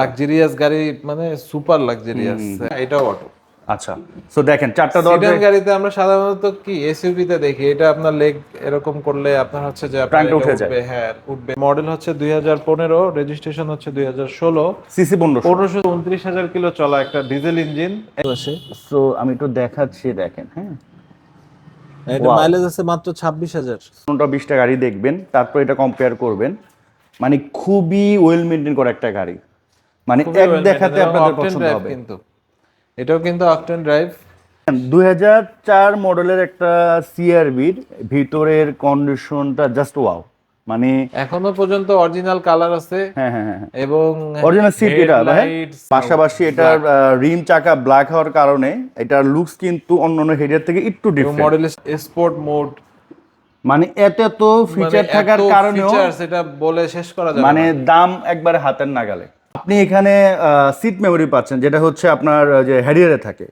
Luxurious গাড়ি মানে super luxurious এটাও অটো আচ্ছা সো দেখেন চারটা দরজা গাড়িতে আমরা সাধারণত কি এসইউভি তে দেখি এটা আপনার লেগ এরকম করলে আপনার হচ্ছে যে টা এটা উঠে। উঠবে, হ্যাঁ উঠবে। মডেল হচ্ছে দুই হাজার পনেরো রেজিস্ট্রেশন হচ্ছে দুই হাজার ষোলো। সিসি পনেরোশো। পনেরোশো উনত্রিশ হাজার কিলো চলা একটা ডিজেল ইঞ্জিন আছে সো আমি একটু দেখাচ্ছি দেখেন হ্যাঁ। এটা Wow. মাইলেজ আছে মাত্র ছাব্বিশ হাজার। পনেরোটা বিশটা গাড়ি দেখবেন তারপর এটা কম্পেয়ার করবেন। মানে খুবই ওয়েল মেনটেন করা একটা গাড়ি। মানে এক দেখাতে আপনাদের পছন্দ হবে। কিন্তু। এটাও কিন্তু অকটেন ড্রাইভ দুই হাজার চার মডেলের একটা সিআরবির ভিতরের কন্ডিশনটা জাস্ট ওয়াও মানে এখনও পর্যন্ত অরিজিনাল কালার আছে। হ্যাঁ হ্যাঁ হ্যাঁ এবং অরিজিনাল সিট এটা পাশাপাশি এটার রিম চাকা ব্ল্যাক হওয়ার কারণে এটার লুকস কিন্তু অন্যান্য হেডের থেকে একটু ডিফারেন্ট মডেল স্পোর্ট মোড মানে এত এত ফিচার থাকার কারণেও এটা বলে শেষ করা যাবে মানে দাম একবারে হাতের নাগালে। আপনি এখানে সিট মেমোরি পাচ্ছেন যেটা হচ্ছে আপনার যে হ্যারিয়ারে থাকে।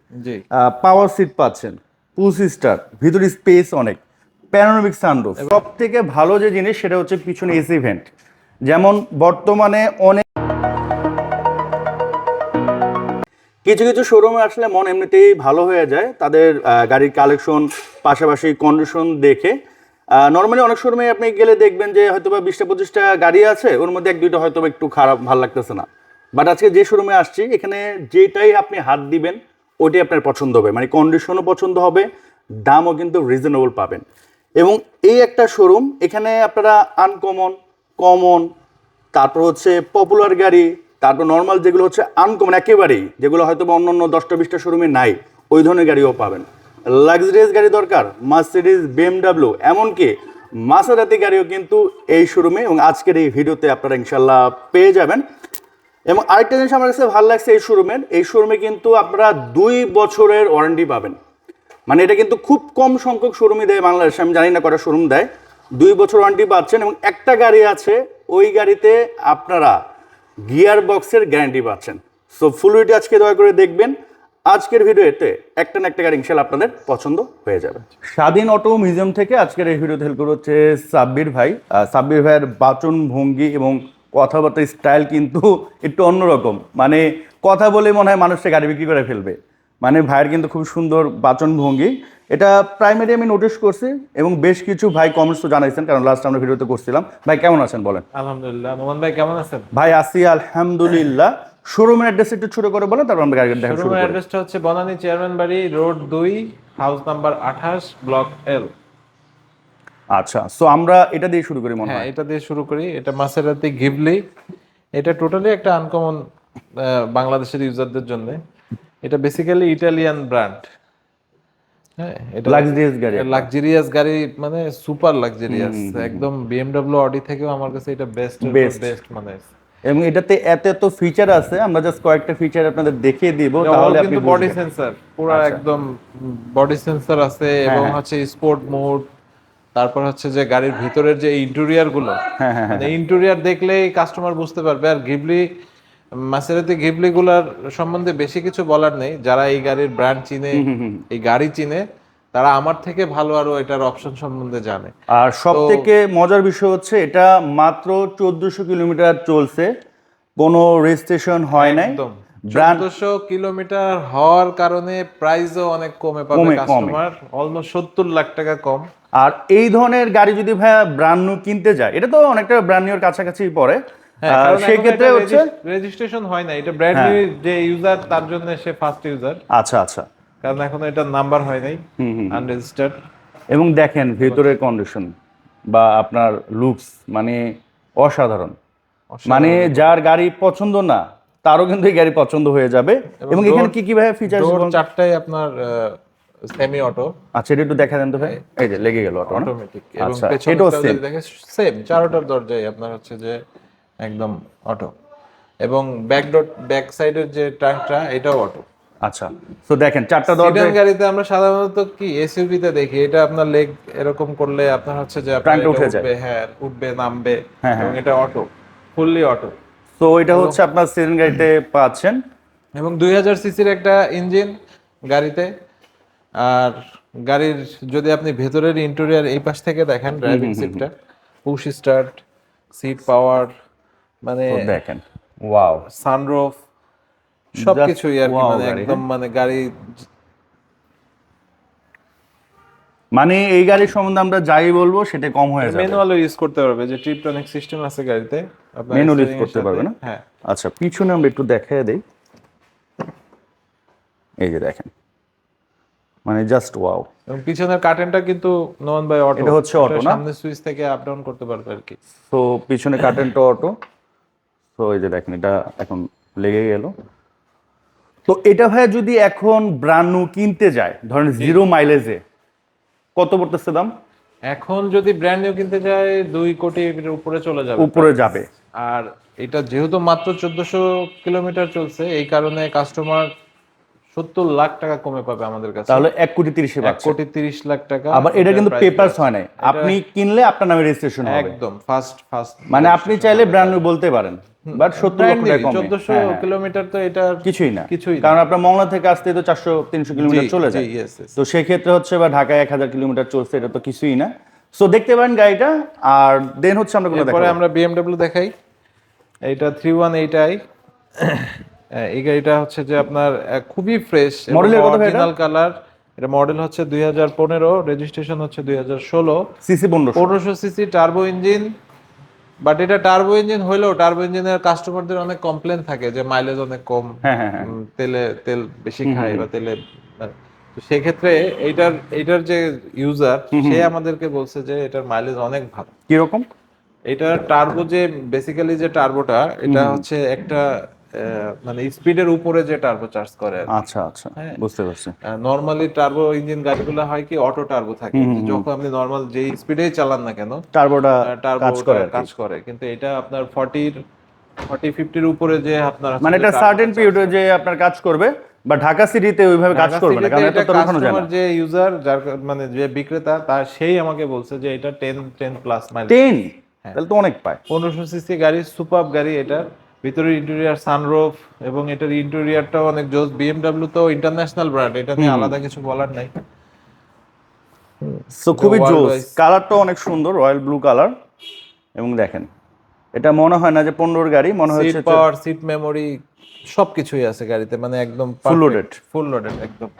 পাওয়ার সিট পাচ্ছেন পুশ স্টার ভিতরে স্পেস অনেক। প্যানোরামিক সানরুফ সব থেকে ভালো যে জিনিস সেটা হচ্ছে পিছনে এসি ভেন্ট যেমন বর্তমানে অনেক কিছু কিছু শোরুমে আসলে মন এমনিতেই ভালো হয়ে যায়। তাদের গাড়ির কালেকশন পাশাপাশি কন্ডিশন দেখে। নর্মালি অনেক শোরুমে আপনি গেলে দেখবেন যে হয়তো বা বিশটা পঁচিশটা গাড়ি আছে, ওর মধ্যে এক দুইটা হয়তো একটু খারাপ, ভালো লাগতেছে না। বাট আজকে যে শোরুমে আসছি, এখানে যেটাই আপনি হাত দিবেন, ওইটাই আপনার পছন্দ হবে। মানে কন্ডিশনও পছন্দ হবে, দামও কিন্তু রিজনেবল পাবেন। এবং এই একটা শোরুম এখানে আপনারা আনকমন কমন তারপর হচ্ছে পপুলার গাড়ি, তারপর নর্মাল যেগুলো হচ্ছে আনকমন একেবারেই, যেগুলো হয়তো বা অন্য অন্য দশটা, বিশটা শোরুমে নাই, ওই ধরনের গাড়িও পাবেন। লাক্সারিয়াস গাড়ি দরকার মার্সিডিজ বিএমডাব্লিউ এমনকি মাসারাতি গাড়িও কিন্তু এই শোরুমে এবং আজকের এই ভিডিওতে আপনারা ইনশাল্লাহ পেয়ে যাবেন। এবং আরেকটা জিনিস আমার কাছে ভালো লাগছে এই শোরুমের এই শোরুমে কিন্তু আপনারা দুই বছরের ওয়ারেন্টি পাবেন। মানে এটা কিন্তু খুব কম সংখ্যক শোরুমই দেয় বাংলাদেশে, আমি জানি না কটা শোরুম দেয়। দুই বছর ওয়ারেন্টি পাচ্ছেন এবং একটা গাড়ি আছে, ওই গাড়িতে আপনারা গিয়ার বক্সের গ্যারান্টি পাচ্ছেন সো ফুল আজকে দয়া করে দেখবেন। আজকের ভিডিওতে একটা না একটা গাড়ি ইনশাল্লাহ আপনাদের পছন্দ হয়ে যাবে। স্বাধীন অটো মিউজিয়াম থেকে আজকের এই ভিডিওতে হেল্প হচ্ছে সাব্বির ভাই। সাব্বির ভাইয়ের বাচন ভঙ্গি এবং কথাবার্তার স্টাইল কিন্তু একটু অন্যরকম। মানে কথা বলে মনে হয় মানুষটা গাড়ি বিক্রি করে ফেলবে। মানে ভাইয়ের কিন্তু খুব সুন্দর বাচন ভঙ্গি। এটা প্রাইমারি আমি নোটিস করছি এবং বেশ কিছু ভাই কমেন্টস তো জানাইছেন কারণ লাস্ট আমরা ভিডিওতে করছিলাম। ভাই কেমন আছেন বলেন? আলহামদুলিল্লাহ। মোহন ভাই কেমন আছেন? ভাই আসি আলহামদুলিল্লাহ। শোরুমের অ্যাড্রেস একটু ছোট করে বলেন তারপর আমরা গাড়ি দেখা শুরু শোরুমের করি। অ্যাড্রেসটা হচ্ছে বনানী চেয়ারম্যান বাড়ি রোড দুই হাউস নাম্বার আঠাশ ব্লক এল আচ্ছা সো আমরা এটা দিয়ে শুরু করি মনে হ্যাঁ হয়। এটা দিয়ে শুরু করি। এটা মাসেরাতি গিবলি এটা টোটালি একটা আনকমন বাংলাদেশের ইউজারদের জন্য। এটা বেসিক্যালি ইটালিয়ান ব্র্যান্ড হ্যাঁ এটা লাক্সারিয়াস গাড়ি লাক্সারিয়াস গাড়ি মানে সুপার লাক্সারিয়াস একদম বিএমডব্লিউ অডি থেকেও আমার কাছে এটা বেস্ট. বেস্ট মানে। এবং এটাতে এত এত ফিচার আছে আমরা জাস্ট কয়েকটা ফিচার আপনাদের দেখিয়ে দিব তাহলে আপনি বডি সেন্সর পুরো। একদম বডি সেন্সর আছে এবং হ্যাঁ। হচ্ছে স্পোর্ট মোড তারপর হচ্ছে যে গাড়ির ভিতরের যে ইন্টেরিয়রগুলো হ্যাঁ হ্যাঁ হ্যাঁ মানে ইন্টেরিয়র দেখলেই কাস্টমার বুঝতে পারবে আর গিবলি মাসেরাতি গিবলি গুলার সম্বন্ধে বেশি কিছু বলার নেই যারা এই গাড়ির ব্র্যান্ড চিনে এই গাড়ি চিনে তারা আমার থেকে ভালো আরও এটার অপশন সম্বন্ধে জানে। আর সব থেকে মজার বিষয় হচ্ছে এটা মাত্র চোদ্দশো কিলোমিটার চলছে। কোনো রেজিস্ট্রেশন হয় নাই। একদম। চোদ্দশো কিলোমিটার হওয়ার কারণে প্রাইসও অনেক কমে পাবে। কাস্টমার অলমোস্ট সত্তর লাখ টাকা কম। আর এই ধরনের গাড়ি যদি ভাইয়া ব্র্যান্ড নিউ কিনতে যায় এটা তো অনেকটা ব্র্যান্ড নিউর কাছাকাছি পড়ে। হ্যাঁ, আর সেই ক্ষেত্রে হচ্ছে রেজিস্ট্রেশন হয় না এটা ব্র্যান্ড। নিউ যে ইউজার তার জন্য সে ফার্স্ট ইউজার আচ্ছা আচ্ছা। কারণ এখন এটা নাম্বার হয় নাই আনরেজিস্টার্ড এবং দেখেন ভেতরের কন্ডিশন বা আপনার লুকস মানে অসাধারণ। মানে যার গাড়ি পছন্দ না তারও কিন্তু এই গাড়ি পছন্দ হয়ে যাবে। এবং এখানে কি কি ভাই ফিচার চারটাই আপনার সেমি অটো আচ্ছা এটা একটু দেখা দেন তো ভাই। এই যে লেগে গেল অটো অটোমেটিক এবং আচ্ছা, এটাও দেখে সেম চারোটার দরজাই আপনার হচ্ছে যে একদম অটো এবং ব্যাক ডট ব্যাক সাইডের যে ট্রাঙ্কটা এটাও অটো আচ্ছা তো দেখেন চারটা দরজা গাড়িতে আমরা সাধারণত কি এসইউভি তে দেখি এটা আপনার লেগ এরকম করলে আপনার হচ্ছে যে উঠে। উঠবে, হ্যাঁ উঠবে নামবে হ্যাঁ, এবং এটা অটো ফুললি অটো তো এটা হচ্ছে আপনার গাড়িতে পাচ্ছেন। এবং দুই হাজার সিসির একটা ইঞ্জিন গাড়িতে আর গাড়ির যদি আপনি ভেতরের ইন্টেরিয়ার এই পাশ থেকে দেখেন ড্রাইভিং সিটটা পুশ স্টার্ট সিট পাওয়ার মানে দেখেন ওয়াও সানরুফ সবকিছুই আর কি মানে একদম মানে গাড়ি মানে এই গাড়ির সম্বন্ধে আমরা যাই বলব সেটা কম হয়ে যাবে। ম্যানুয়ালও ইউজ করতে পারবে যে ট্রিপটনিক সিস্টেম আছে গাড়িতে steering এর করতে পারবে না? হ্যাঁ। আচ্ছা পিছনে আমরা একটু দেখাই দেই। এই যে দেখেন। মানে জাস্ট ওয়াও এবং পিছনের কার্টেনটা কিন্তু নন বাই অটো এটা হচ্ছে auto না? সামনে সুইচ থেকে আপ ডাউন করতে পারবে আর কি। তো পিছনে কার্টেনটা অটো তো এই যে দেখেন এটা এখন লেগে গেল। তো এটা ভাই যদি এখন ব্র্যান্ড নিউ কিনতে যায় ধরেন জিরো মাইলেজে কত পড়তেছে দাম? এখন যদি ব্র্যান্ড নিউ কিনতে যায় দুই কোটির উপরে চলে যাবে উপরে যাবে। আর এটা যেহেতু মাত্র চোদ্দশো কিলোমিটার চলছে এই কারণে কাস্টমার সত্তর লাখ টাকা কমে পাবে আমাদের কাছে। তাহলে এক কোটি তিরিশে এক কোটি তিরিশ লাখ টাকা আবার এটা কিন্তু পেপারস হয় নাই। আপনি কিনলে আপনার নামে রেজিস্ট্রেশন হবে। একদম ফার্স্ট ফার্স্ট মানে আপনি চাইলে ব্র্যান্ড নিউ বলতে পারেন। বাট সত্তর লক্ষ টাকা চোদ্দশো হ্যাঁ, হ্যাঁ। কিলোমিটার তো এটা কিছুই না। কিছুই কারণ আপনার মংলা থেকে আসতে তো চারশো তিনশো কিলোমিটার চলে যায়. তো সেই ক্ষেত্রে হচ্ছে বা ঢাকায় এক হাজার কিলোমিটার চলছে এটা তো কিছুই না। সো দেখতে পারেন গাড়িটা আর দেন হচ্ছে আমরা এরপরে আমরা বিএমডব্লিউ দেখাই। এইটা থ্রি ওয়ান এইট আই এই গাড়িটা হচ্ছে যে আপনার খুবই ফ্রেশ এটা? অরিজিনাল কালার এটা মডেল হচ্ছে দুই হাজার পনেরো রেজিস্ট্রেশন হচ্ছে দুই হাজার ষোলো। সিসি পনেরোশো। পনেরোশো সিসি টার্বো ইঞ্জিন বাট এটা টার্বো ইঞ্জিন হলেও টার্বো ইঞ্জিনের কাস্টমারদের অনেক কমপ্লেন থাকে যে মাইলেজ অনেক কম। হ্যাঁ হ্যাঁ হ্যাঁ। তেলে তেল বেশি খায় বা তেলে তো সেক্ষেত্রে এইটার এইটার যে ইউজার সে আমাদেরকে বলছে যে এটার মাইলেজ অনেক ভালো। কীরকম? এটা টার্বো যে বেসিক্যালি যে টার্বোটা এটা হচ্ছে একটা মানে স্পিডের উপরে যে টার্বো চার্জ করে আচ্ছা আচ্ছা হ্যাঁ। বুঝতে পারছি। নর্মালি টার্বো ইঞ্জিন গাড়িগুলো হয় কি অটো টার্বো থাকে। যখন আপনি নর্মাল যে স্পিডেই চালান না কেন টার্বোটা টার্বো কাজ করে কাজ করে। কিন্তু এটা আপনার ফর্টির ফর্টি ফিফটির উপরে যে আপনার মানে এটা সার্টেন পিরিয়ডে যে আপনার কাজ করবে বা ঢাকা সিটিতে ওইভাবে কাজ করবে না কারণ এটা তো দেখানো যায় না। যে ইউজার যার মানে যে বিক্রেতা তার সেই আমাকে বলছে যে এটা ten ten plus mile ten হ্যাঁ। তাহলে তো অনেক পায়। পনেরোশো সিসি গাড়ি সুপার গাড়ি এটা। ভিতরে ইন্টেরিয়ার সানরুফ এবং এটার ইন্টেরিয়ারটাও অনেক জোস। বিএমডব্লিউ তো ইন্টারন্যাশনাল ব্র্যান্ড এটা নিয়ে আলাদা কিছু বলার নাই। সো খুবই জোস। কালারটাও অনেক সুন্দর রয়্যাল ব্লু কালার এবং দেখেন এটা মনে হয় না যে পনেরোর গাড়ি মনে হচ্ছে পাওয়ার সিট মেমোরি সবকিছুই আছে গাড়িতে মানে একদম ফুল loaded. ফুল লোডেড একদম।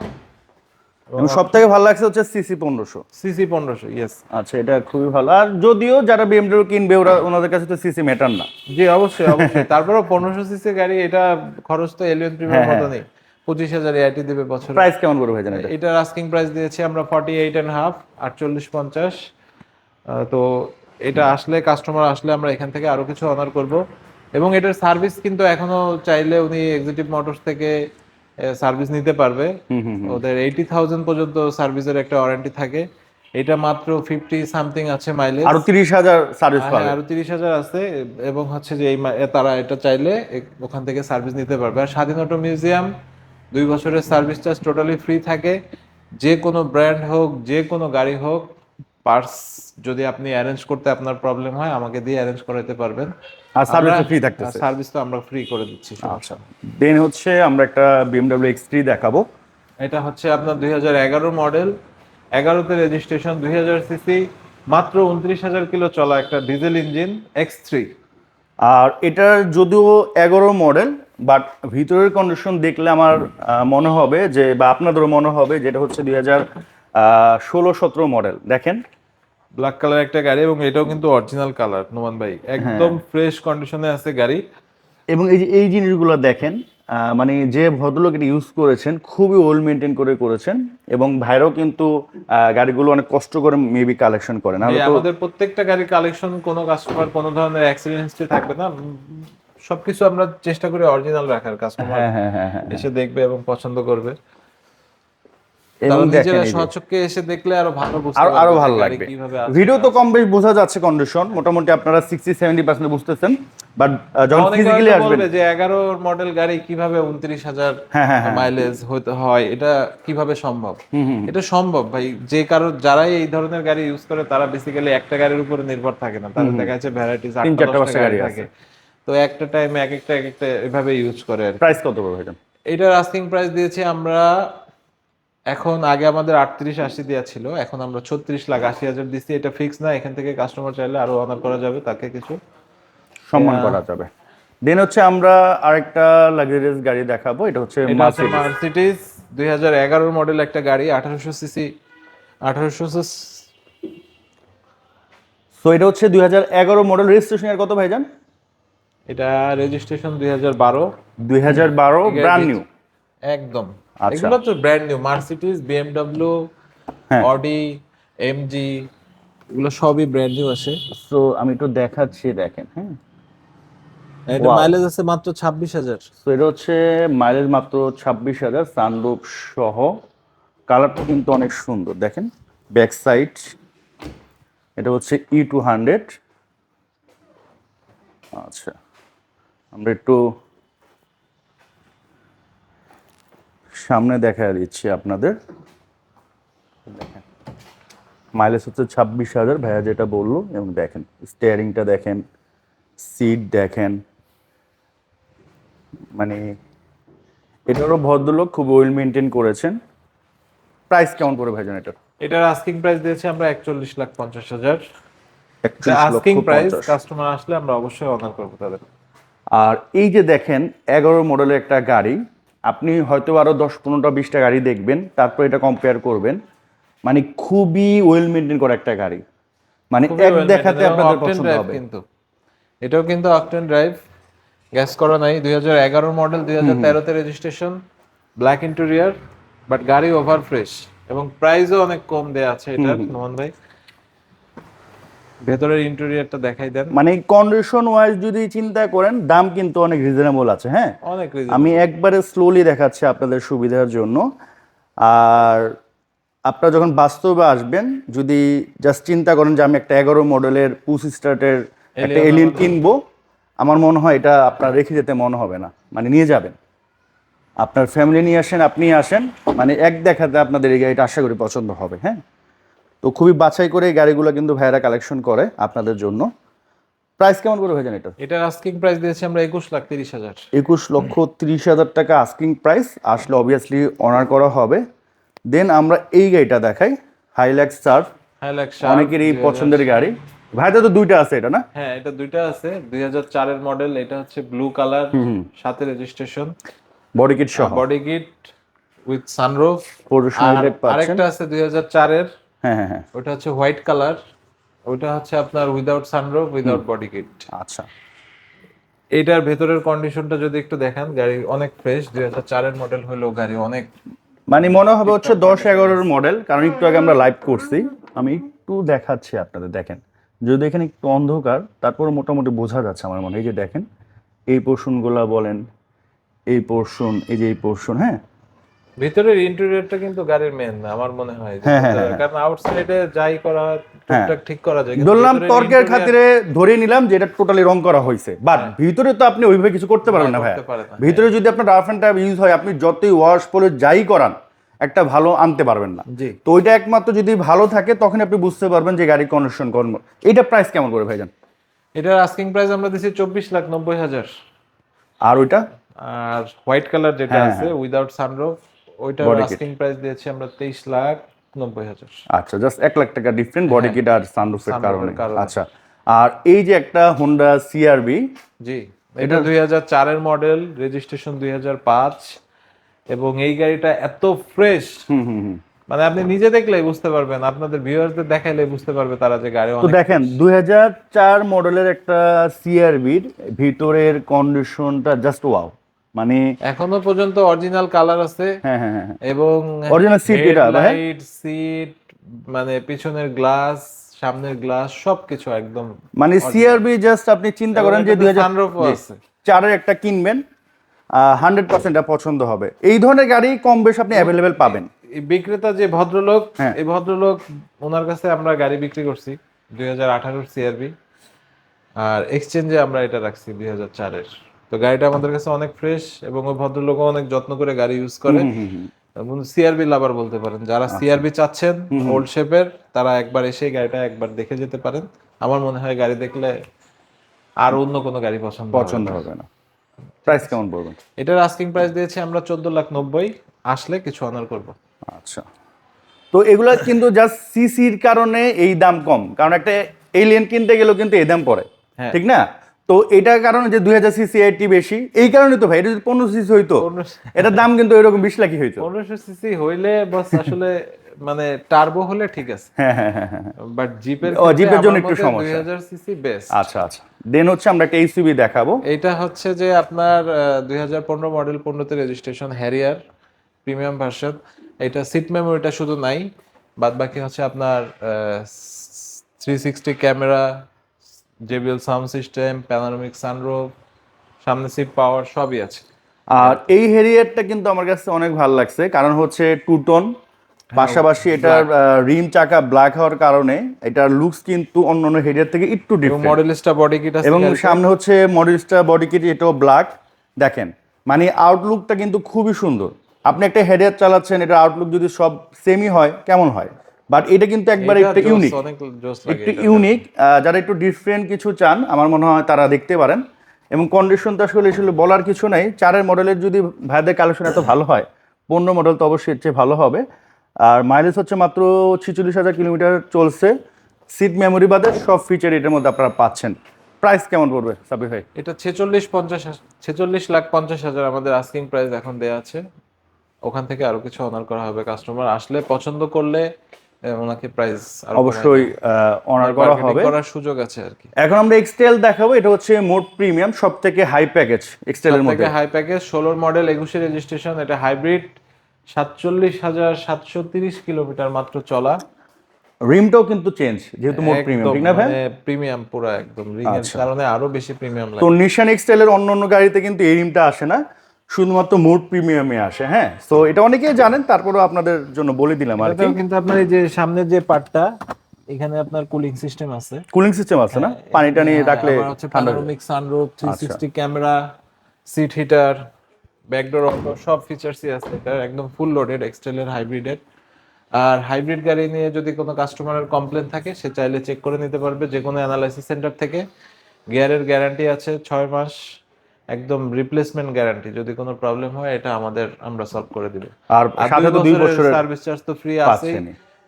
এবং সব থেকে ভালো লাগছে হচ্ছে সিসি পনেরোশো। সিসি পনেরোশো ইয়েস আচ্ছা এটা খুবই ভালো। আর যদিও যারা বিএমডব্লিউ কিনবে ওরা ওনাদের কাছে তো সিসি ম্যাটার না। জি অবশ্যই অবশ্যই। তারপরেও পনেরোশো সিসি গাড়ি এটা খরচ তো এলিয়ন প্রিমিয়ার মতো নেই পঁচিশ হাজার এআইটি দেবে বছরে। প্রাইস কেমন করে ভাইজান এটা? এটার আস্কিং প্রাইস দিয়েছি আমরা ফর্টি এইট অ্যান্ড হাফ আটচল্লিশ পঞ্চাশ। তো এটা আসলে কাস্টমার আসলে আমরা এখান থেকে আরও কিছু অনার করব। এবং এটার সার্ভিস কিন্তু এখনও চাইলে উনি এক্সিকিউটিভ মোটরস থেকে সার্ভিস নিতে পারবে। ওদের এইটি থাউজেন্ড পর্যন্ত সার্ভিসের একটা ওয়ারেন্টি থাকে। এটা মাত্র ফিফটি সামথিং আছে মাইলেজ আরও তিরিশ হাজার সার্ভিস পাবে। আরও তিরিশ হাজার আছে এবং হচ্ছে যে এই তারা এটা চাইলে ওখান থেকে সার্ভিস নিতে পারবে। আর স্বাধীন অটো মিউজিয়াম দুই বছরের সার্ভিস চার্জ টোটালি ফ্রি থাকে। যে কোনো ব্র্যান্ড হোক যে কোনো গাড়ি হোক পার্স যদি আপনি অ্যারেঞ্জ করতে আপনার প্রবলেম হয় আমাকে দিয়ে অ্যারেঞ্জ করাতে পারবেন। আর সার্ভিস ফ্রি থাকতেছে। সার্ভিস তো আমরা ফ্রি করে দিচ্ছি আচ্ছা। দেন হচ্ছে আমরা একটা এক্স থ্রি দেখাবো। এটা হচ্ছে আপনার দুই হাজার এগারো মডেল এগারোতে রেজিস্ট্রেশন দুই হাজার সিসি মাত্র উনত্রিশ হাজার কিলো চলা একটা ডিজেল ইঞ্জিন এক্স থ্রি আর এটার যদিও এগারো মডেল বাট ভিতরের কন্ডিশন দেখলে আমার মনে হবে যে বা আপনাদেরও মনে হবে যেটা হচ্ছে দুই হাজার ষোলো সতেরো মডেল দেখেন। ব্ল্যাক কালার একটা গাড়ি এবং এটাও কিন্তু অরিজিনাল কালার নোমান ভাই। একদম ফ্রেশ কন্ডিশনে আছে গাড়ি। এবং এই যে এই জিনিসগুলো দেখেন মানে যে ভদ্রলোক এটা ইউজ করেছেন খুবই ওয়েল মেনটেন করে করেছেন এবং ভাইরাও কিন্তু গাড়িগুলো অনেক কষ্ট করে মেবি কালেকশন করেন আমাদের প্রত্যেকটা গাড়ির কালেকশন কোনো কাস্টমার কোনো ধরনের অ্যাক্সিডেন্ট হিস্ট্রি থাকবে না। সবকিছু আমরা চেষ্টা করি অরিজিনাল রাখার কাস্টমার হ্যাঁ হ্যাঁ হ্যাঁ হ্যাঁ। এসে দেখবে এবং পছন্দ করবে। এবং নিজেরা এসে দেখলে আরও ভালো বুঝতে আরও আরও ভালো লাগবে। ভিডিও তো কম বেশ বোঝা যাচ্ছে কন্ডিশন মোটামুটি আপনারা সিক্সটি সেভেন্টি পার্সেন্ট বুঝতেছেন। বাট যখন ফিজিক্যালি আসবেন যে এগারো মডেল গাড়ি কীভাবে উনত্রিশ হাজার হ্যাঁ, হ্যাঁ, হ্যাঁ। মাইলেজ হতে হয় এটা কীভাবে সম্ভব? এটা সম্ভব ভাই। যে কারও যারাই এই ধরনের গাড়ি ইউজ করে তারা বেসিক্যালি একটা গাড়ির উপরে নির্ভর থাকে না। তাদের দেখা যাচ্ছে ভ্যারাইটিস তিন চারটা গাড়ি থাকে। তো একটা টাইমে এক একটা এক একটা এভাবে ইউজ করে প্রাইস কত পড়বে ভাইজান এটার আস্কিং প্রাইস দিয়েছি আমরা এখন আগে আমাদের আটত্রিশ আশি দেওয়া ছিল এখন আমরা ছত্রিশ লাখ আশি হাজার দিচ্ছি এটা ফিক্স না এখান থেকে কাস্টমার চাইলে আরও অনার করা যাবে তাকে কিছু সম্মান করা যাবে। দেন হচ্ছে আমরা আরেকটা লাক্সারিয়াস গাড়ি দেখাবো এটা হচ্ছে। মার্সিডিজ দুই হাজার এগারোর মডেল একটা গাড়ি আঠারোশো সিসি আঠারোশো সো এটা হচ্ছে দুই হাজার এগারো মডেল রেজিস্ট্রেশন এর কত ভাইজান? এটা রেজিস্ট্রেশন দুই হাজার বারো। দুই হাজার বারো ব্র্যান্ড নিউ একদম। এগুলো তো brand new Mercedes BMW. Audi MG এগুলো সবই ব্র্যান্ড নিউ আছে সো আমি একটু দেখাচ্ছি দেখেন হ্যাঁ। এটা মাইলেজ আছে মাত্র ছাব্বিশ হাজার। সো এটা হচ্ছে মাইলেজ মাত্র ছাব্বিশ হাজার সানরুফ সহ। কালারটা কিন্তু অনেক সুন্দর দেখেন ব্যাক সাইড এটা হচ্ছে ই টু হান্ড্রেড আচ্ছা আমরা একটু সামনে দেখা দিচ্ছি আপনাদের। দেখেন। মাইলেজ হচ্ছে ছাব্বিশ হাজার। ভাইয়া যেটা বলল এবং দেখেন স্টিয়ারিংটা দেখেন সিট দেখেন। মানে এটারও ভদ্রলোক খুব ওয়েল মেনটেন করেছেন। প্রাইস কেমন করে ভাইজান এটা এটার আস্কিং প্রাইস দিয়েছি আমরা একচল্লিশ লাখ পঞ্চাশ হাজার। আস্কিং প্রাইস কাস্টমার আসলে আমরা অবশ্যই অনার করব তাদের। আর এই যে দেখেন এগারো মডেলের একটা গাড়ি। আপনি হয়তো আরও দশ পনেরোটা বিশটা গাড়ি দেখবেন তারপর এটা কম্পেয়ার করবেন। মানে খুবই ওয়েল মেনটেন করা একটা গাড়ি। মানে এক দেখাতে আপনাদের পছন্দ হবে। কিন্তু। এটাও কিন্তু অকটেন ড্রাইভ গ্যাস করা নাই। দুই হাজার এগারো মডেল দুই হাজার তেরোতে রেজিস্ট্রেশন ব্ল্যাক ইন্টেরিয়ার বাট গাড়ি ওভার ফ্রেশ এবং প্রাইসও অনেক কম দেয়া আছে এটার মোহন ভাই। ভেতরের ইন্টেরিয়ারটা দেখাই দেন। মানে কন্ডিশন ওয়াইজ যদি চিন্তা করেন দাম কিন্তু অনেক রিজনেবল আছে হ্যাঁ? অনেক আমি একবারে স্লোলি দেখাচ্ছি আপনাদের সুবিধার জন্য। আর আপনারা যখন বাস্তবে আসবেন যদি জাস্ট চিন্তা করেন যে আমি একটা এগারো মডেলের পুস স্টার্টের একটা এলিয়েন কিনবো আমার মনে হয় এটা আপনার রেখে যেতে মনে হবে না। মানে নিয়ে যাবেন। আপনার ফ্যামিলি নিয়ে আসেন আপনি আসেন। মানে এক দেখাতে আপনাদের এই গাড়িটা আশা করি পছন্দ হবে হ্যাঁ? তো খুবই বাছাই করে এই গাড়িগুলো কিন্তু ভাইয়েরা কালেকশন করে আপনাদের জন্য। প্রাইস কেমন করে ভাইজান এটা? এটার আস্কিং প্রাইস দিয়েছি আমরা একুশ লাখ তিরিশ হাজার। একুশ লক্ষ তিরিশ হাজার টাকা আস্কিং প্রাইস আসলে অবভিয়াসলি অনার করা হবে। দেন আমরা এই গাড়িটা দেখাই হাইল্যাক্স সার্ফ হাইলাক্স অনেকেরই পছন্দের গাড়ি। ভাইটা তো দুইটা আছে এটা না? হ্যাঁ এটা দুইটা আছে। দুই হাজার চারের মডেল এটা হচ্ছে ব্লু কালার সাথে রেজিস্ট্রেশন বডি কিট সহ। বডি কিট উইথ সানরুফ আরেকটা আছে দুই হাজার চারের। হ্যাঁ হ্যাঁ হ্যাঁ। ওটা হচ্ছে হোয়াইট কালার ওটা হচ্ছে আপনার without sunroof without body kit আচ্ছা। এইটার ভেতরের কন্ডিশনটা যদি একটু দেখান গাড়ি অনেক ফ্রেশ দুই হাজার চারের মডেল হলেও গাড়ি অনেক মানে মনে হবে হচ্ছে দশ এগারোর মডেল কারণ একটু আগে আমরা লাইভ করছি। আমি একটু দেখাচ্ছি আপনাদের দেখেন। যদি এখানে একটু অন্ধকার তারপর মোটামুটি বোঝা যাচ্ছে আমার মনে হয়। এই যে দেখেন এই পোর্শনগুলা বলেন এই পোর্শন এই যে এই পোর্শন হ্যাঁ? ভিতরের ইন্টেরিয়রটা কিন্তু গাড়ির মেন আমার মনে হয়। যে হ্যাঁ, হ্যাঁ, কারণ আউটসাইডে যাই করা টুকটাক ঠিক করা যায় ধরলাম তর্কের খাতিরে ধরে নিলাম যে এটা টোটালি রং করা হয়েছে। বাট ভিতরে তো আপনি ওইভাবে কিছু করতে পারবেন না ভাই ভিতরে যদি আপনার রাফ অ্যান্ড টাইপ ইউজ হয় আপনি যতই ওয়াশ পলে যাই করান একটা ভালো আনতে পারবেন না। তো ওইটা একমাত্র যদি ভালো থাকে তখন আপনি বুঝতে পারবেন যে গাড়ি কন্ডিশন কর্ম এটা প্রাইস কেমন করে ভাইজান? এটার আস্কিং প্রাইস আমরা দিছি চব্বিশ লাখ নব্বই হাজার। আর ওইটা? আর হোয়াইট কালার যেটা হ্যাঁ, আছে উইদাউট সানরুফ ওইটার আস্কিং প্রাইস দিয়েছি আমরা তেইশ লাখ নব্বই হাজার। আচ্ছা জাস্ট এক লাখ টাকা ডিফারেন্ট বডি কিট আর সানরুফের। কারণে। আচ্ছা আর এই যে একটা হোন্ডা সিআরবি জি এটা দুই হাজার চারের মডেল রেজিস্ট্রেশন দুই হাজার পাঁচ এবং এই গাড়িটা এত ফ্রেশ হুম হুম হুম। মানে আপনি নিজে দেখলেই বুঝতে পারবেন আপনাদের ভিউয়ারদের দেখাইলে বুঝতে পারবে তারা যে গাড়ি তো দেখেন দুই হাজার চার মডেলের একটা সিআরবির ভিতরের কন্ডিশনটা জাস্ট ওয়াও মানে এখনও পর্যন্ত অরিজিনাল কালার আছে। হ্যাঁ হ্যাঁ হ্যাঁ এবং Original seat এটা, লাইট সিট মানে পিছনের গ্লাস সামনের গ্লাস সবকিছু একদম মানে সিআরবি জাস্ট আপনি চিন্তা করেন যে দুই হাজার সানরুফও আছে। চারের একটা কিনবেন হান্ড্রেড পার্সেন্ট পছন্দ হবে। এই ধরনের গাড়ি কম বেশ আপনি অ্যাভেলেবেল পাবেন। এই বিক্রেতা যে ভদ্রলোক হ্যাঁ। এই ভদ্রলোক ওনার কাছে আমরা গাড়ি বিক্রি করছি দুই হাজার আঠারোর সিআরবি আর এক্সচেঞ্জে আমরা এটা রাখছি দুই হাজার চারের। তো গাড়িটা আমাদের কাছে অনেক ফ্রেশ এবং ওই ভদ্রলোকও অনেক যত্ন করে গাড়ি ইউজ করে। সিআরবি লাভার বলতে পারেন। যারা আচ্ছা। সিআরবি চাচ্ছেন ওল্ড শেপের তারা একবার এসে গাড়িটা একবার দেখে যেতে পারেন। আমার মনে হয় গাড়ি দেখলে আর অন্য কোনো গাড়ি পছন্দ পছন্দ হবে না। প্রাইস কেমন বলবেন এটার আস্কিং প্রাইস দিয়েছি আমরা চোদ্দ লাখ নব্বই। আসলে কিছু অনার করব। আচ্ছা। তো এগুলা কিন্তু জাস্ট সিসির কারণে এই দাম কম। কারণ একটা এলিয়েন কিনতে গেলেও কিন্তু এই দাম পড়ে। হ্যাঁ। ঠিক না? তো এটার কারণে যে দুই হাজার সিসি এটি বেশি এই কারণে তো ভাই এটা যদি পনেরো সিসি হইতো এটার দাম কিন্তু এরকম বিশ লাখই হইতো। পনেরোশো সিসি হইলে বাস আসলে মানে টার্বো হলে ঠিক আছে। হ্যাঁ হ্যাঁ হ্যাঁ হ্যাঁ বাট জিপের ও, জিপের জন্য একটু সমস্যা। দুই হাজার সিসি বেস্ট আচ্ছা আচ্ছা। দেন হচ্ছে আমরা একটা এইচইবি দেখাবো। এটা হচ্ছে যে আপনার দুই হাজার পনেরো মডেল পনেরোতে রেজিস্ট্রেশন হ্যারিয়ার প্রিমিয়াম ভার্সন এটা সিট মেমোরিটা শুধু নাই বাদ বাকি হচ্ছে আপনার three sixty camera JBL sound system panoramic sunroof সামনে সিট পাওয়ার সবই আছে। আর এই হেরিয়ারটা কিন্তু আমার কাছে অনেক ভালো লাগছে কারণ হচ্ছে টু টোন পাশাপাশি এটার রিম চাকা ব্ল্যাক হওয়ার কারণে এটার লুকস কিন্তু অন্য অন্য হেরিয়ার থেকে একটু ডিফারেন্ট মডেলিস্টা বডি কিট আছে এবং সামনে হচ্ছে মডেলিস্টা বডি কিট এটাও ব্ল্যাক দেখেন মানে আউটলুকটা কিন্তু খুবই সুন্দর। আপনি একটা হেডেয়ার চালাচ্ছেন এটা আউটলুক যদি সব সেমই হয় কেমন হয়? বাট এটা কিন্তু একবার একটু ইউনিক একটু ইউনিক যারা একটু ডিফারেন্ট কিছু চান আমার মনে হয় তারা দেখতে পারেন। এবং কন্ডিশন তো আসলে আসলে বলার কিছু নাই। চারের মডেলের যদি ভাইদের কালেকশন এত ভালো হয় পনেরো মডেল তো অবশ্যই এর চেয়ে ভালো হবে। আর মাইলেজ হচ্ছে মাত্র ছিচল্লিশ হাজার কিলোমিটার চলছে। সিট মেমোরি বাদে সব ফিচার এটার মধ্যে আপনারা পাচ্ছেন। প্রাইস কেমন পড়বে সাবির ভাই? এটা ছেচল্লিশ পঞ্চাশ ছেচল্লিশ লাখ পঞ্চাশ হাজার আমাদের আস্কিং প্রাইস এখন দেওয়া আছে। ওখান থেকে আরও কিছু অনার করা হবে কাস্টমার আসলে পছন্দ করলে ওনাকে প্রাইস অবশ্যই অনার করা হবে। করার সুযোগ আছে আর কি। এখন আমরা এক্সটেল দেখাবো এটা হচ্ছে মোট প্রিমিয়াম সব থেকে হাই প্যাকেজ এক্সটেলের মধ্যে। হাই প্যাকেজ ষোলোর মডেল একুশে রেজিস্ট্রেশন এটা হাইব্রিড সাতচল্লিশ হাজার সাতশো তিরিশ কিলোমিটার মাত্র চলা। রিমটাও কিন্তু চেঞ্জ যেহেতু মোট প্রিমিয়াম ঠিক না ভাই? প্রিমিয়াম পুরো একদম রিং এর আচ্ছা। কারণে আরও বেশি প্রিমিয়াম তো লাগে। নিশান এক্সটেলের অন্য অন্য গাড়িতে কিন্তু এই রিমটা আসে না। শুধুমাত্র মোট প্রিমিয়ামে আসে হ্যাঁ? তো এটা অনেকেই জানেন তারপরেও আপনাদের জন্য বলে দিলাম আর কি। কিন্তু আপনার এই যে সামনের যে পার্টটা এখানে আপনার কুলিং সিস্টেম আছে। কুলিং সিস্টেম আছে না? পানি টানি হ্যাঁ, রাখলে প্যানোরামিক সানরুফ আচ্ছা। 360 camera seat heater backdoor auto সব ফিচারসই আছে। এটা একদম ফুল লোডেড এক্সটেলের হাইব্রিডের আর হাইব্রিড গাড়ি নিয়ে যদি কোনো কাস্টমারের কমপ্লেন থাকে সে চাইলে চেক করে নিতে পারবে। যে কোনো অ্যানালাইসিস সেন্টার থেকে। গিয়ারের গ্যারান্টি আছে ছয় মাস। একদম রিপ্লেসমেন্ট গ্যারান্টি যদি কোনো প্রবলেম হয় এটা আমাদের আমরা সলভ করে দিব। আর সাথে তো দুই বছরের সার্ভিস চার্জ তো ফ্রি আছে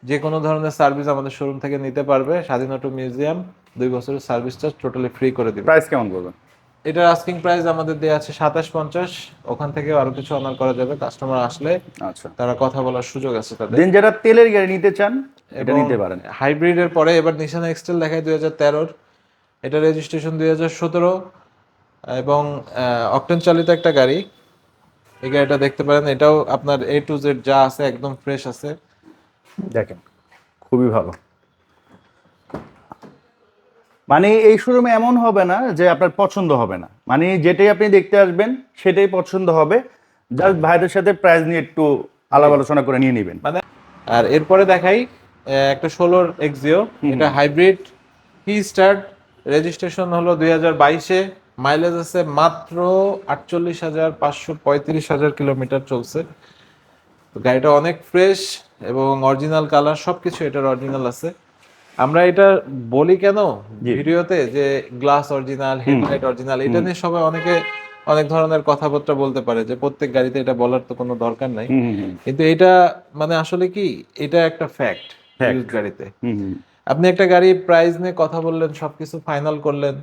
যে কোনো ধরনের সার্ভিস আমাদের শোরুম থেকে নিতে পারবে। স্বাধীন অটো মিউজিয়াম দুই বছরের সার্ভিস চার্জ টোটালি ফ্রি করে দিবে। প্রাইস কেমন করবেন এটার আস্কিং প্রাইস আমাদের দেওয়া আছে সাতাশ পঞ্চাশ। ওখান থেকে আরও কিছু অনার করা যাবে। কাস্টমার আসলে আচ্ছা। তারা কথা বলার সুযোগ আছে তাদের। দেন যারা তেলের গাড়ি নিতে চান এটা নিতে পারেন। হাইব্রিডের পরে এবার নিশান এক্সটেল দেখায় দুই হাজার তেরোর। এটা রেজিস্ট্রেশন দুই হাজার সতেরো। এবং অকটেন চালিত একটা গাড়ি। এই গাড়িটা দেখতে পারেন এটাও আপনার এ টু জেড যা আছে একদম ফ্রেশ আছে। দেখেন খুবই ভালো। মানে এই শোরুমে এমন হবে না যে আপনার পছন্দ হবে না। মানে যেটাই আপনি দেখতে আসবেন সেটাই পছন্দ হবে। জাস্ট ভাইদের সাথে প্রাইস নিয়ে একটু আলাপ আলোচনা করে নিয়ে নেবেন। মানে আর এরপরে দেখাই একটা ষোলোর এক্সিও এটা হাইব্রিড কি স্টার্ট রেজিস্ট্রেশন হলো দুই হাজার বাইশে। মাইলেজ আছে মাত্র আটচল্লিশ হাজার পাঁচশো পঁয়ত্রিশ হাজার কিলোমিটার চলছে। তো গাড়িটা অনেক ফ্রেশ এবং অরিজিনাল কালার সবকিছু এটার অরিজিনাল আছে। আমরা এটা বলি কেন ভিডিওতে যে গ্লাস অরিজিনাল হেডলাইট অরিজিনাল এটা নিয়ে সবাই অনেকে অনেক ধরনের কথাবার্তা বলতে পারে যে প্রত্যেক গাড়িতে এটা বলার তো কোনো দরকার নাই। কিন্তু এটা মানে আসলে কি এটা একটা ফ্যাক্ট গাড়িতে। আপনি একটা গাড়ি প্রাইস নিয়ে কথা বললেন সবকিছু ফাইনাল করলেন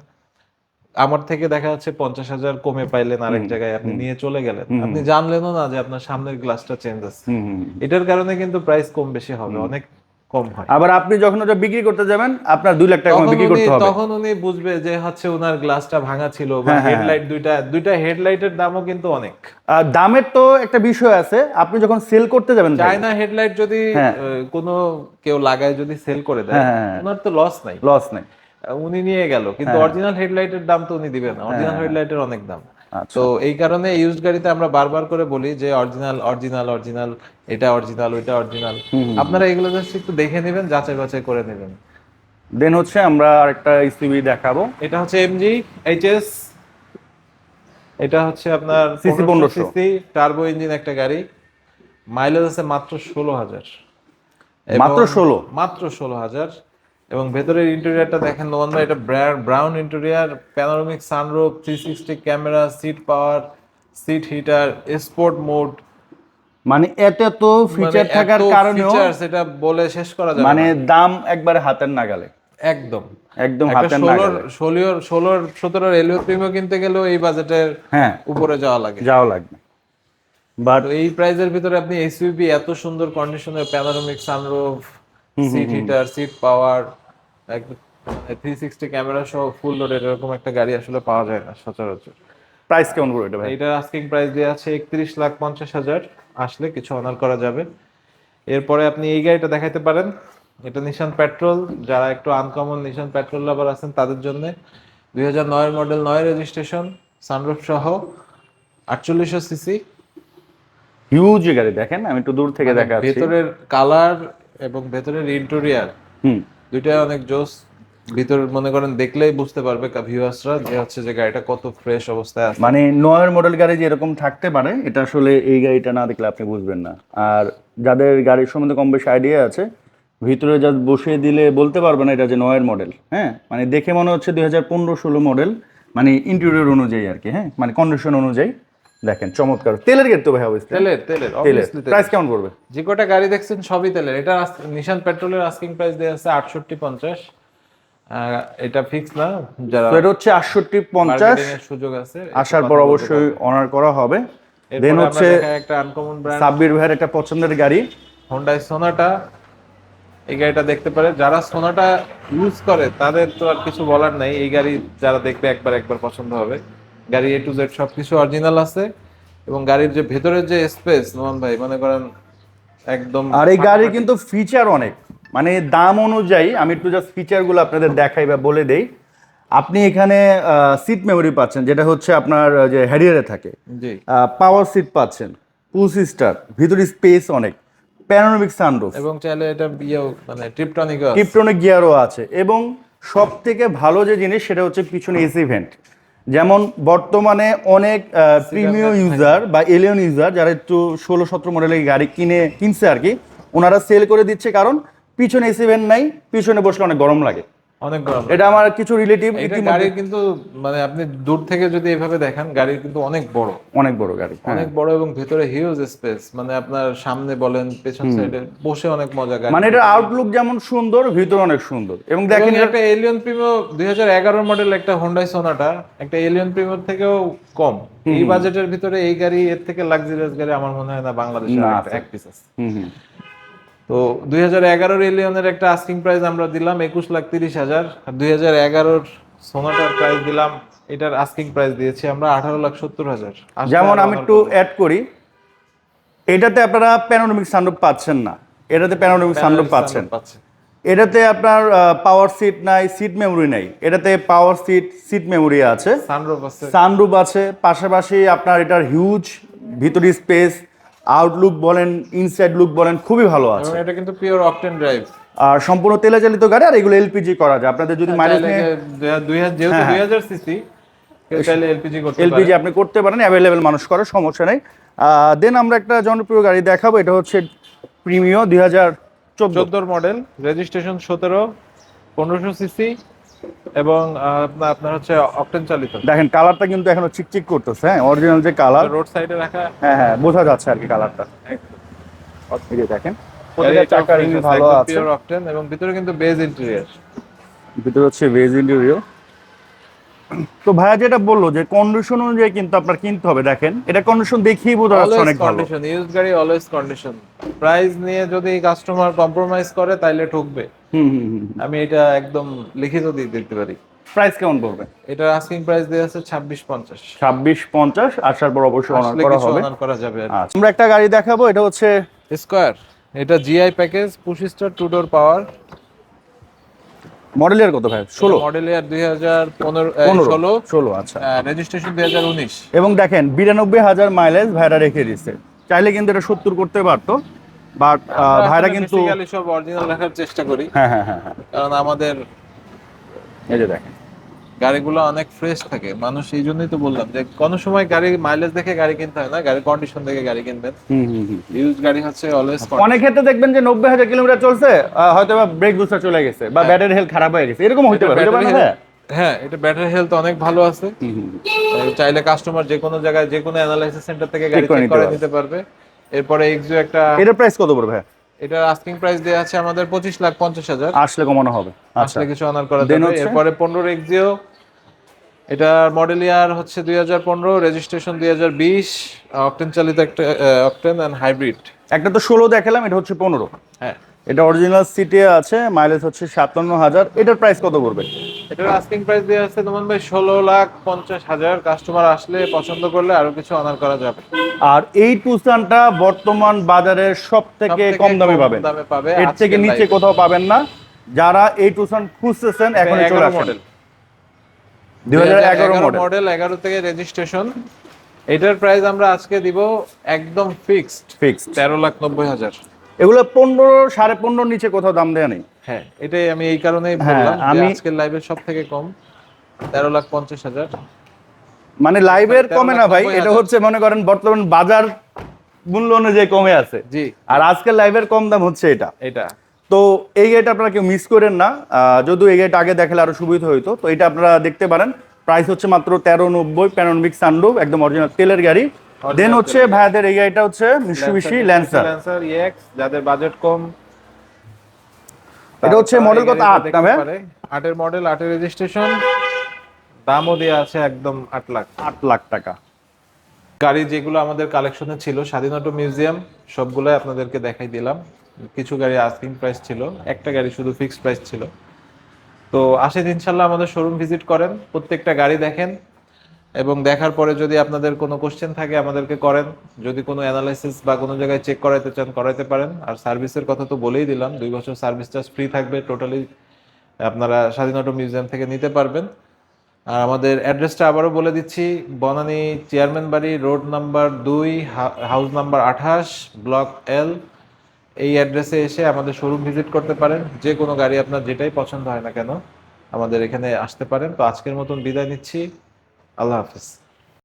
আমার থেকে দেখা যাচ্ছে পঞ্চাশ হাজার কমে পাইলেন আরেক জায়গায় আপনি নিয়ে চলে গেলেন। আপনি জানলেনও না যে আপনার সামনের গ্লাসটা চেঞ্জ আছে এটার কারণে কিন্তু প্রাইস কম বেশি হবে অনেক কম হয়। আবার আপনি যখন ওটা বিক্রি করতে যাবেন আপনার দুই লাখ টাকা বিক্রি করতে হবে। তখন উনি বুঝবে যে হচ্ছে ওনার গ্লাসটা ভাঙা ছিল বা হ্যাঁ, হ্যাঁ, হেডলাইট দুইটা দুইটা হেডলাইটের দামও কিন্তু অনেক। দামের তো একটা বিষয় আছে আপনি যখন সেল করতে যাবেন চায়না হেডলাইট যদি হ্যাঁ। কোনো কেউ লাগায় যদি সেল করে দেয় হ্যাঁ, হ্যাঁ, হ্যাঁ। ওনার তো লস নাই। লস নেই। উনি নিয়ে গেল। কিন্তু অরিজিনাল হেডলাইটের দাম তো উনি দিবেন না। অরিজিনাল হেডলাইটের অনেক দাম। আচ্ছা। তো এই কারণে ইউজ গাড়িতে আমরা বারবার করে বলি যে অরিজিনাল অরিজিনাল অরিজিনাল এটা অরিজিনাল ওইটা অরিজিনাল আপনারা এগুলো জাস্ট একটু দেখে নেবেন যাচাই বাছাই করে নেবেন। দেন হচ্ছে আমরা আরেকটা ইসিবি দেখাবো। এটা হচ্ছে এমজি এইচএস এটা হচ্ছে আপনার CC 1500 সিসি টার্বো ইঞ্জিন একটা গাড়ি। মাইলেজ আছে মাত্র ষোলো হাজার। মাত্র 16? মাত্র ষোলো হাজার। এবং ভেতরের ইন্টেরিয়ারটা দেখেন নোমান ভাই এটা brown interior panoramic sunroof three sixty camera seat power seat heater sport mode মানে এত এত ফিচার থাকার কারণেও ফিচার্স এটা বলে শেষ করা যাবে মানে দাম একবারে হাতের নাগালে। একদম। একদম হাতের নাগালে। ষোলোর ষোলোর সতেরোর এলিও প্রিমিও কিনতে গেলেও এই বাজেটের হ্যাঁ। উপরে যাওয়া লাগে। যাওয়া লাগবে। বাট এই প্রাইজের ভিতরে আপনি এসইউভি এত সুন্দর কন্ডিশনের panoramic sunroof seat heater seat power three sixty camera সহ ফুল লোডের এরকম একটা গাড়ি আসলে পাওয়া যায় না সচরাচর। প্রাইস কেমন পড়বে এটা ভাই? আস্কিং প্রাইস দেওয়া আছে একত্রিশ লাখ পঞ্চাশ হাজার। আসলে কিছু অনার করা যাবে। এরপরে আপনি এই গাড়িটা দেখাইতে পারেন। এটা নিশান পেট্রোল যারা একটু আনকমন নিশান পেট্রোল লাভার আছেন তাদের জন্য দুই হাজার নয়ের মডেল নয় রেজিস্ট্রেশন সানরুফ সহ আটচল্লিশশো সিসি হিউজ গাড়ি দেখেন আমি একটু দূর মানে থেকে দেখাচ্ছি। ভেতরের কালার এবং ভেতরের ইন্টেরিয়ার হুম। দুইটাই অনেক জোস। ভিতর মনে করেন দেখলেই বুঝতে পারবে ভিউয়ার্সরা যে হচ্ছে যে গাড়িটা কত ফ্রেশ অবস্থায় আছে। মানে নয়ের মডেল গাড়ি যে এরকম থাকতে পারে এটা আসলে এই গাড়িটা না দেখলে আপনি বুঝবেন না। আর যাদের গাড়ির সম্বন্ধে কম বেশি আইডিয়া আছে ভিতরে যা বসিয়ে দিলে বলতে পারবে না এটা যে নয়ের মডেল হ্যাঁ? মানে দেখে মনে হচ্ছে দুই হাজার পনেরো ষোলো মডেল মানে ইন্টেরিয়র অনুযায়ী আর কি হ্যাঁ? মানে কন্ডিশন অনুযায়ী। দেখেন চমৎকার। তেলের গেট তো ভাই অবশ্যই তেলের। তেলের তেলের। প্রাইস কেমন পড়বে? যে কটা গাড়ি দেখছেন সবই তেলের। এটা নিশান পেট্রোলের আস্কিং প্রাইস দেওয়া আছে আটষট্টি পঞ্চাশ। এটা ফিক্স না যারা তো এটা হচ্ছে আটষট্টি পঞ্চাশ। মার্কেটিং এর সুযোগ আছে আসার পর অবশ্যই অনার করা হবে। দেন হচ্ছে একটা আনকমন ব্র্যান্ড সাব্বির ভাইয়ের একটা পছন্দের গাড়ি। হোন্ডাই সোনাটা এই গাড়িটা দেখতে পারে। যারা সোনাটা ইউজ করে তাদের তো আর কিছু বলার নাই। এই গাড়ি যারা দেখবে একবার একবার পছন্দ হবে। গাড়ি এ টু জেড সবকিছু অরিজিনাল আছে এবং গাড়ির যে ভেতরের যে স্পেস নোমান ভাই মনে করেন একদম আর এই গাড়ির কিন্তু ফিচার অনেক। মানে দাম অনুযায়ী আমি একটু জাস্ট ফিচারগুলো আপনাদের দেখাই বা বলে দেই। আপনি এখানে সিট মেমোরি পাচ্ছেন যেটা হচ্ছে আপনার যে হ্যারিয়ারে থাকে। জি। পাওয়ার সিট পাচ্ছেন পুল সিস্টার ভিতরে স্পেস অনেক। প্যানোরামিক সানরুফ এবং চাইলে এটা ইয়েও মানে ট্রিপটনিক কিপটনিক গিয়ারও আছে। এবং সব থেকে ভালো যে জিনিস সেটা হচ্ছে পিছনে এসি ভেন্ট যেমন বর্তমানে অনেক প্রিমিয়াম ইউজার বা এলিয়ন ইউজার যারা একটু ষোলো সতেরো মডেলের গাড়ি কিনে কিনছে আর কি ওনারা সেল করে দিচ্ছে কারণ পিছনে এসিভেন নাই পিছনে বসলে অনেক গরম লাগে। অনেক গরম। এটা আমার কিছু রিলেটিভ এটা গাড়ির কিন্তু মানে আপনি দূর থেকে যদি এভাবে দেখেন গাড়ির কিন্তু অনেক বড়। অনেক বড় গাড়ি হ্যাঁ। অনেক বড় এবং ভেতরে হিউজ স্পেস মানে আপনার সামনে বলেন পেছন সাইডে বসে অনেক মজা গাড়ি। মানে এটার আউটলুক যেমন সুন্দর ভিতর অনেক সুন্দর। এবং দেখেন একটা এলিয়ন হাজার এগারো মডেল একটা হোন্ডাই সোনাটা একটা এলিয়ন প্রিমিওর থেকেও কম। এই বাজেটের ভিতরে এই গাড়ি এর থেকে লাক্সারিয়াস গাড়ি আমার মনে হয় না বাংলাদেশে এক পিস আছে। তো দুই হাজার এগারোর এলিয়নের একটা আস্কিং প্রাইস আমরা দিলাম একুশ লাখ তিরিশ হাজার। আর দুই হাজার এগারোর সোনাটার প্রাইস দিলাম এটার আস্কিং প্রাইস দিয়েছি আমরা আঠারো লাখ সত্তর হাজার। যেমন আমি একটু অ্যাড করি এটাতে আপনারা প্যানোরামিক সানরুফ পাচ্ছেন না। এটাতে প্যানোরামিক সানরুফ পাচ্ছেন। এটাতে আপনার পাওয়ার সিট নাই সিট মেমোরি নাই। এটাতে পাওয়ার সিট সিট মেমোরি আছে। সানরুফ আছে। সানরুফ আছে। পাশাপাশি আপনার এটার হিউজ ভিতরি স্পেস আউটলুক বলেন ইনসাইড লুক বলেন খুবই ভালো আছে। এটা কিন্তু পিওর অকটেন ড্রাইভ আর সম্পূর্ণ তেলে চালিত গাড়ি আর এগুলো এলপিজি করা যায়। আপনাদের যদি মাইলেজ নিয়ে যেহেতু দুই হাজার সিসি চাইলে এলপিজি করতে এলপিজি আপনি করতে পারেন অ্যাভেলেবেল মানুষ করে সমস্যা নেই। দেন আমরা একটা জনপ্রিয় গাড়ি দেখাবো এটা হচ্ছে প্রিমিও দুই হাজার চোদ্দ। মডেল রেজিস্ট্রেশন সতেরো পনেরোশো সিসি এবং আপনার আপনার হচ্ছে অকটেন চালিত। দেখেন কালারটা কিন্তু এখনও চিকচিক করতেছে হ্যাঁ? অরিজিনাল যে কালার রোড সাইডে রাখা। হ্যাঁ হ্যাঁ বোঝা যাচ্ছে আর কি কালারটা এই দেখেন চাকার ring ভালো আছে। অকটেন এবং ভিতরে কিন্তু বেজ ইন্টেরিয়র ভিতরে হচ্ছে বেজ ইন্টেরিয়র তো ভাইয়া যেটা বলল যে কন্ডিশন অনুযায়ী কিন্তু আপনার কিনতে হবে দেখেন। এটা কন্ডিশন দেখেই বোঝা যাচ্ছে অনেক ভালো। কন্ডিশন ইউজ গাড়ি অলওয়েজ কন্ডিশন প্রাইস নিয়ে যদি কাস্টমার কম্প্রোমাইজ করে তাইলে ঠকবে। হুম হুম হুম আমি এটা একদম লিখিত দিয়ে দিতে পারি। প্রাইস কেমন পড়বে? এটা আস্কিং প্রাইস দেওয়া আছে ছাব্বিশ পঞ্চাশ। ছাব্বিশ পঞ্চাশ আসার পর অবশ্যই অনার করা হবে। অনার করা যাবে আচ্ছা। আমরা একটা গাড়ি দেখাবো এটা হচ্ছে স্কোয়ার এটা GI package push start two door power মডেলের কত ভাই? ষোলো। মডেল ইয়ার দুই হাজার পনেরো পনেরো ষোলো। ষোলো আচ্ছা। রেজিস্ট্রেশন দুই হাজার উনিশ। এবং দেখেন বিরানব্বই হাজার মাইলেজ ভাইরা রেখে দিচ্ছে চাইলে কিন্তু এটা সত্তর করতে পারতো বাট ভাইরা কিন্তু সব অরিজিনাল রাখার চেষ্টা করি। হ্যাঁ হ্যাঁ হ্যাঁ হ্যাঁ। কারণ আমাদের এই যে দেখেন। গাড়িগুলো অনেক ফ্রেশ থাকে। মানুষ এই জন্যই তো বললাম যে কোনো সময় গাড়ি মাইলেজ দেখে গাড়ি কিনতে হয় না গাড়ির কন্ডিশন দেখে গাড়ি কিনবেন। হুম হুম হুম ইউজ গাড়ি হচ্ছে অলওয়েজ অনেক ক্ষেত্রে দেখবেন যে নব্বই হাজার কিলোমিটার চলছে হয়তো বা ব্রেক বুস্টার চলে গেছে বা ব্যাটারি হেলথ খারাপ হয়ে গেছে। এরকম হইতে পারে না হ্যাঁ? এটা ব্যাটারি হেলথ অনেক ভালো আছে। চাইলে কাস্টমার যে কোনো জায়গায় যে কোনো অ্যানালাইসিস সেন্টার থেকে গাড়ি চেক করে পারবে। নিতে পারবে। এরপরে এক্সো একটা এটার প্রাইস কত পড়বে ভাইয়া? এটার আস্কিং প্রাইস দেওয়া আছে আমাদের পঁচিশ লাখ পঞ্চাশ হাজার। আসলে কমানো হবে। আচ্ছা। আসলে কিছু অনার করা যাবে। হচ্ছে? এরপরে পনেরো এক্সিও এটা মডেল ইয়ার হচ্ছে দুই হাজার পনেরো রেজিস্ট্রেশন দুই হাজার বিশ অকটেন চালিত একটা অকটেন অ্যান্ড হাইব্রিড একটা তো ষোলো দেখালাম এটা হচ্ছে পনেরো। হ্যাঁ। এটা অরিজিনাল সিটি আছে মাইলেজ হচ্ছে সাতান্ন হাজার এটার প্রাইস কত করবে এটার আস্কিং প্রাইস দেওয়া আছে তোমার ভাই ষোলো লাখ পঞ্চাশ হাজার কাস্টমার আসলে পছন্দ করলে আরও কিছু অনার করা যাবে। আর এই টুসানটা বর্তমান বাজারে সব থেকে কম দামে পাবেন। দামে পাবে এর থেকে নিচে কোথাও পাবেন না। যারা এই টুসান খুঁজতেছেন এখন চলে আসেন। মডেল দুই হাজার এগারো মডেল মডেল এগারো থেকে রেজিস্ট্রেশন এটার প্রাইস আমরা আজকে দিব একদম ফিক্সড ফিক্সড তেরো লাখ নব্বই হাজার। এগুলো পনেরো সাড়ে পনেরো নিচে কোথাও দাম দেওয়া নেই। হ্যাঁ এটাই আমি এই কারণেই হ্যাঁ, বললাম আমি- আজকের লাইভের সব থেকে কম তেরো লাখ পঞ্চাশ হাজার। মানে লাইভের কমে না ভাই এটা হচ্ছে মনে করেন বর্তমান বাজার মূল্য অনুযায়ী কমে আছে। জি। আর আজকের লাইভের কম দাম হচ্ছে এটা। এটা। তো এই গাড়িটা আপনারা কেউ মিস করেন না। যদিও এই গাড়িটা আগে দেখালে আরও সুবিধা হইতো। তো এটা আপনারা দেখতে পারেন। প্রাইস হচ্ছে মাত্র তেরো নব্বই প্যানোনমিক সানরুফ একদম অরিজিনাল তেলের গাড়ি। দেন হচ্ছে ভাইয়াদের এই গাড়িটা হচ্ছে মিশুবিশি ল্যান্সার ল্যান্সার যাদের বাজেট কম। এটা হচ্ছে মডেল কত? আট না ভাই? আটের মডেল আটের রেজিস্ট্রেশন দামও দেওয়া আছে একদম আট লাখ। আট লাখ টাকা। গাড়ি যেগুলো আমাদের কালেকশনে ছিল স্বাধীনতা মিউজিয়াম সবগুলোই আপনাদেরকে দেখাই দিলাম। কিছু গাড়ি আস্কিং প্রাইস ছিল, একটা গাড়ি শুধু ফিক্সড প্রাইস ছিল। তো আসেন ইনশাল্লাহ আমাদের শোরুম ভিজিট করেন, প্রত্যেকটা গাড়ি দেখেন এবং দেখার পরে যদি আপনাদের কোনো কোশ্চেন থাকে আমাদেরকে করেন। যদি কোনো অ্যানালাইসিস বা কোনো জায়গায় চেক করাইতে চান, করাইতে পারেন। আর সার্ভিসের কথা তো বলেই দিলাম, দুই বছর সার্ভিস চার্জ ফ্রি থাকবে টোটালি আপনারা স্বাধীনতা মিউজিয়াম থেকে নিতে পারবেন। আর আমাদের অ্যাড্রেসটা আবারও বলে দিচ্ছি, বনানী চেয়ারম্যান বাড়ি রোড নাম্বার দুই হাউস নাম্বার আঠাশ ব্লক এল এই অ্যাড্রেসে এসে আমাদের শোরুম ভিজিট করতে পারেন। যে কোনো গাড়ি আপনার যেটাই পছন্দ হয় না কেন আমাদের এখানে আসতে পারেন। তো আজকের মতন বিদায় নিচ্ছি। আল্লাহ হাফিজ।